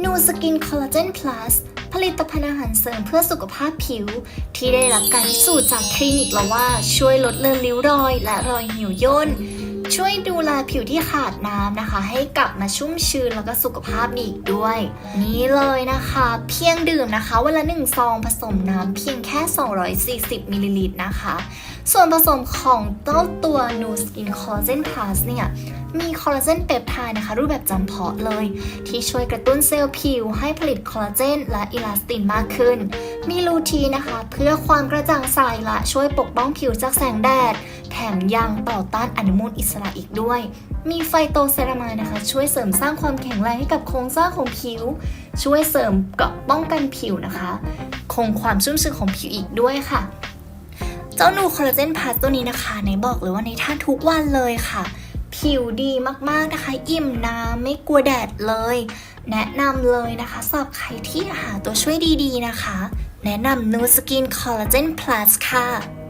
นูสกินคอลลาเจนพลัสผลิตภัณฑ์อาหารเสริมเพื่อสุขภาพผิว ที่ได้รับการพิสูจน์จากคลินิกแล้วว่าช่วยลดเลือนริ้วรอย และรอยเหี่ยวย่น ช่วยดูแลผิวที่ขาดน้ำนะคะ ให้กลับมาชุ่มชื้นแล้วก็สุขภาพดีอีกด้วย นี้เลยนะคะ เพียงดื่มนะคะวันละหนึ่งซองผสมน้ำเพียงแค่ 240มิลลิลิตรนะคะ ส่วนผสมของเต้าตัว Nu Skin Collagen Plus เนี่ยมีคอลลาเจนเปปไทด์นะคะ รูปแบบจำเพาะเลย ที่ช่วยกระตุ้นเซลล์ผิว ให้ผลิตคอลลาเจนและอิลาสตินมากขึ้น มีลูทีนะคะ เพื่อความกระจ่างใสและช่วยปกป้องผิวจากแสงแดด แถมยังต่อต้านอนุมูลอิสระอีกด้วย มีไฟโตเซรามายนะคะ ช่วยเสริมสร้างความแข็งแรงให้กับโครงสร้างของผิว ช่วยเสริมเกราะป้องกันผิวนะคะ คงความชุ่มชื้นของผิวอีกด้วยค่ะ เจ้านูคอลลาเจนพาสตัวนี้นะคะในบอกเลยว่าในท่านทุกวันเลยค่ะ ผิวดีมากๆนะคะ อิ่มน้ำไม่กลัวแดดเลย แนะนำเลยนะคะสำหรับใครที่หาตัวช่วยดีๆนะคะ แนะนำนูสกินคอลลาเจนพลัสค่ะ